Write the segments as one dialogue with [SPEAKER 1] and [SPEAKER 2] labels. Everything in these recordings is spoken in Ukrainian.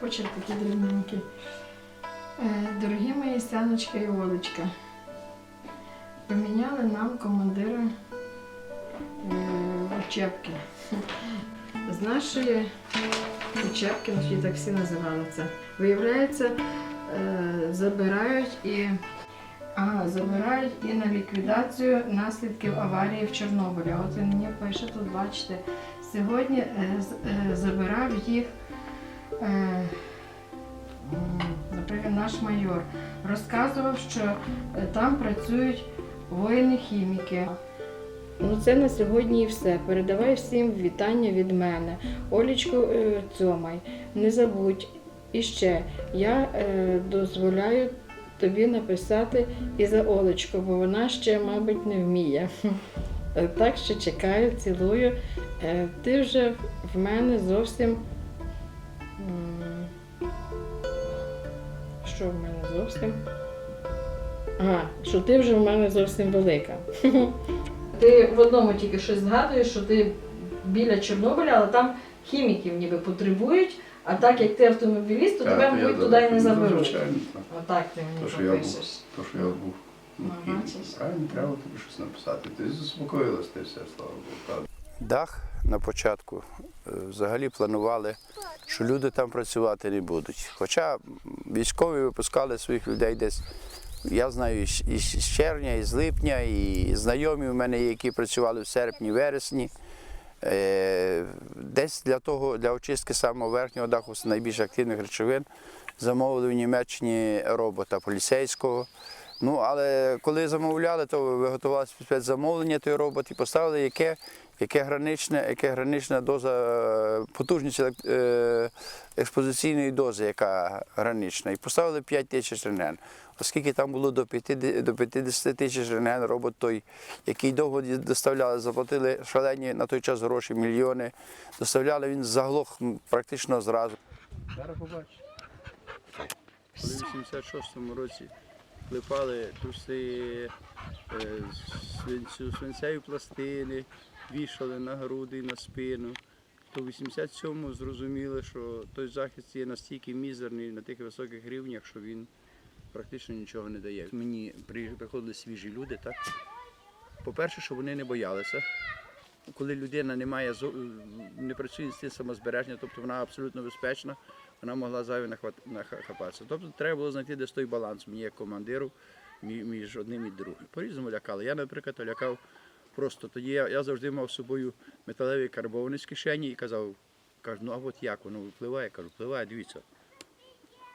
[SPEAKER 1] почерк такий дрібненький. Е, Дорогі мої Сяночка і Олечка, поміняли нам командира е, учебки. З нашої учебки, наші так всі називали це. Виявляється, е, забирають і Ага, забирають і на ліквідацію наслідків аварії в Чорнобилі. От він мені пише тут, бачите, сьогодні забирав їх, наприклад, наш майор. Розказував, що е, там працюють воїни-хіміки. Ну, це на сьогодні і все. Передавай всім вітання від мене. Олічко е, Цьомай, не забудь. І ще я е, дозволяю тобі написати і за Олечку, бо вона ще, мабуть, не вміє. Е, Так що чекаю, цілую. Е, Ти вже в мене зовсім. Що в мене зовсім? Ага, що ти вже в мене зовсім велика. Ти в одному тільки щось згадуєш, що ти біля Чорнобиля, але там хіміків ніби потребують, а так як ти автомобіліст, то тебе, мабуть, туди і не заберуть.
[SPEAKER 2] Звичайно, так.
[SPEAKER 1] Отак ти мені
[SPEAKER 2] То, що я був, то, що я був. хімік.
[SPEAKER 1] бачиш.
[SPEAKER 2] Правильно, треба тобі щось написати. Ти заспокоїлась, ти все, слава Богу. Дах на початку е, взагалі планували, що люди там працювати не будуть. Хоча військові випускали своїх людей десь, я знаю, і з- червня, і з липня, і знайомі у мене які працювали в серпні, вересні. Е, Десь для того, для очистки самого верхнього даху з найбільш активних речовин замовили в Німеччині робота поліцейського. Ну, але коли замовляли, то виготувалося спецзамовлення той робот поставили яке, яке граничне, яке гранична доза, е, потужність е, експозиційної дози, яка гранична. І поставили 5 тисяч рентген. Оскільки там було до 50, до 50 тисяч рентген, робот той, який довго доставляли, заплатили шалені на той час гроші, мільйони. Доставляли, він заглох практично зразу. Зараз побачиш. В 86-му році клепали труси, е, свинцеві пластини, вішали на груди на спину, то в 87-му зрозуміли, що той захист є настільки мізерний на тих високих рівнях, що він практично нічого не дає. Мені приходили свіжі люди, так? По-перше, що вони не боялися. Коли людина не має не працює інстинкт самозбереження, тобто вона абсолютно безпечна, вона могла зайві нахапатися. Тобто треба було знайти десь той баланс мені як командиру між одним і другим. По-різному лякали. Я, наприклад, лякав просто тоді. Я, я завжди мав з собою металевий карбованець з кишені і казав, кажу, ну а от як воно випливає? Кажу, впливає, дивіться.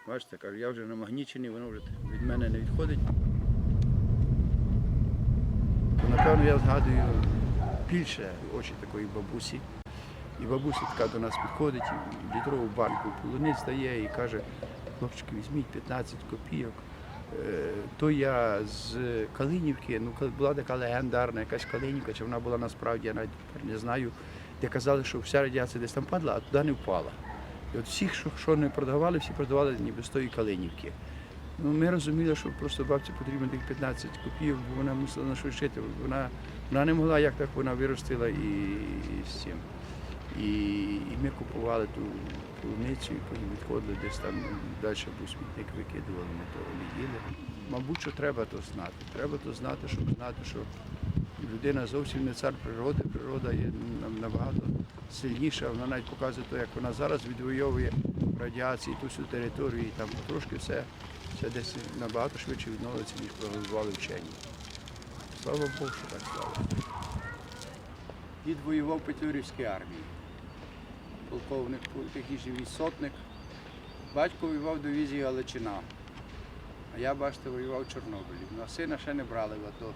[SPEAKER 2] Бачите, кажу, я вже намагнічений, воно вже від мене не відходить. Напевно, я згадую більше очі такої бабусі. І бабуся така до нас підходить, і літрову банку полуниць дає і каже, хлопчики, візьміть 15 копійок. Е, То я з Калинівки, ну була така легендарна якась Калинівка, чи вона була насправді, я навіть не знаю, де казали, що вся радіація десь там падала, а туди не впала. І от всіх, що не продавали, всі продавали ніби з тої Калинівки. Ну, ми розуміли, що просто бабці потрібно тих 15 копійок, бо вона мусила на щось жити. Вона, вона не могла, як так вона виростила і, і з цим. І, і ми купували ту полуницю і потім відходили десь там далі був смітник викидували, ми не їли. Мабуть, що треба то знати. Треба то знати, щоб знати, що людина зовсім не цар природи, природа є набагато сильніша. Вона навіть показує те, як вона зараз відвоює радіації ту всю територію, і там трошки все, все десь набагато швидше відновиться, ніж прогнозували вчені. Слава Богу, що так стало. Дід воював в Петлюрівській армії. Полковник, такий живий сотник. Батько воював в дивізії Галичина. А я, бачите, воював в Чорнобилі. Ну, а сина ще не брали в АТО.